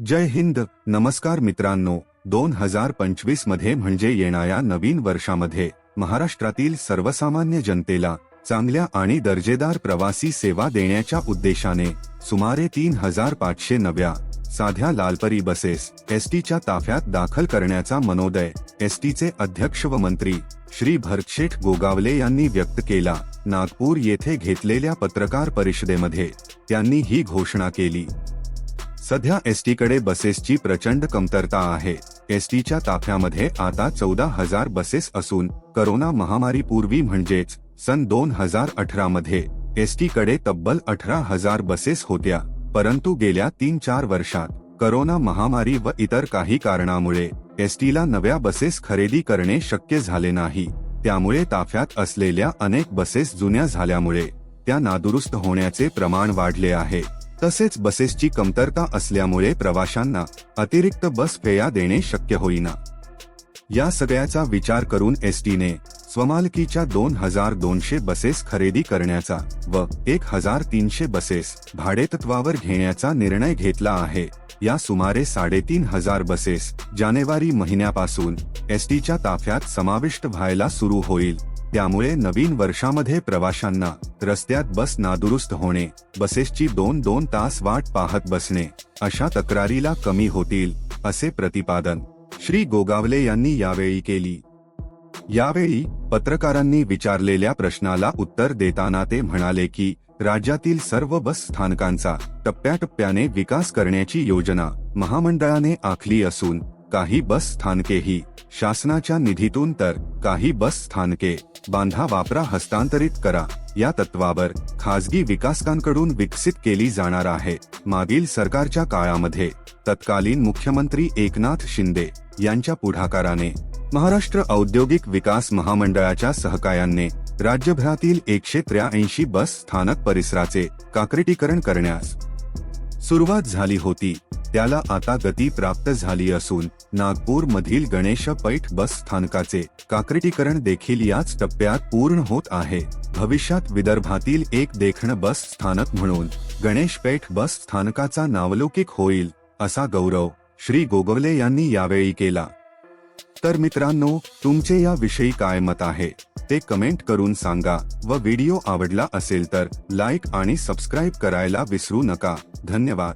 जय हिंद. नमस्कार मित्रांनो. दोन हजार पंचवीसमध्ये म्हणजे येणाऱ्या नवीन वर्षामध्ये महाराष्ट्रातील सर्वसामान्य जनतेला चांगल्या आणि दर्जेदार प्रवासी सेवा देण्याच्या उद्देशाने सुमारे तीन हजार पाचशे नव्या साध्या लालपरी बसेस एसटीच्या ताफ्यात दाखल करण्याचा मनोदय एसटीचे अध्यक्ष व मंत्री श्री भरतशेठ गोगावले यांनी व्यक्त केला. नागपूर येथे घेतलेल्या पत्रकार परिषदेमध्ये त्यांनी ही घोषणा केली. सध्या एसटीकडे बसेसची प्रचंड कमतरता आहे. एसटीच्या ताफ्यामध्ये आता चौदा हजार बसेस असून करोना महामारी पूर्वी म्हणजेच सन दोन हजार अठरा मध्ये एसटीकडे तब्बल अठरा हजार बसेस होत्या. परंतु गेल्या तीन चार वर्षात करोना महामारी व इतर काही कारणामुळे एसटीला नव्या बसेस खरेदी करणे शक्य झाले नाही. त्यामुळे ताफ्यात असलेल्या अनेक बसेस जुन्या झाल्यामुळे त्या नादुरुस्त होण्याचे प्रमाण वाढले आहे. तसेच बसेसची कमतरता असल्यामुळे प्रवाशांना अतिरिक्त बस फेया देणे शक्य होईना. या सगळ्याचा विचार करून एसटीने स्वमालकीच्या दोन हजार दोनशे बसेस खरेदी करण्याचा व एक हजार तीनशे बसेस भाडेतत्वावर घेण्याचा निर्णय घेतला आहे. या सुमारे साडेतीन हजार बसेस जानेवारी महिन्यापासून एसटीच्या ताफ्यात समाविष्ट व्हायला सुरू होईल. त्यामुळे नवीन वर्षामध्ये प्रवाशांना रस्त्यात बस नादुरुस्त होणे बसेसची दोन दोन तास वाट पाहत बसणे अशा तक्रारीला कमी होतील असे प्रतिपादन श्री गोगावले यांनी यावेळी केली. यावेळी पत्रकारांनी विचारलेल्या प्रश्नाला उत्तर देताना ते म्हणाले की राज्यातील सर्व बस स्थानकांचा टप्प्याटप्प्याने विकास करण्याची योजना महामंडळाने आखली असून काही बस स्थानकेही शासनाच्या निधीतून तर काही बस स्थानके बांधा वापरा हस्तांतरित करा. या तत्वावर खासगी विकासकांकडून विकसित केली जाणार आहे. मागील सरकारच्या काळामध्ये तत्कालीन मुख्यमंत्री एकनाथ शिंदे यांच्या पुढाकाराने महाराष्ट्र औद्योगिक विकास महामंडळाच्या सहकार्याने राज्यभरातील एकशे त्र्याऐंशी बस स्थानक परिसराचे काक्रिटीकरण करण्यास सुरुवात झाली होती. त्याला आता गती प्राप्त झाली असून नागपूर मधील गणेश पैठ बस स्थानकाचे काक्रिटीकरण देखील याच टप्प्यात पूर्ण होत आहे. भविष्यात विदर्भातील एक देखण बस स्थानक म्हणून गणेश पेठ बस स्थानकाचा नावलौकिक होईल असा गौरव श्री गोगवले यांनी यावेळी केला. तर मित्रांनो तुमचे या विषयी काय मत आहे? ते कमेंट करून सांगा व व्हिडिओ आवडला असेल तर लाईक आणि सबस्क्राईब करायला विसरू नका. धन्यवाद.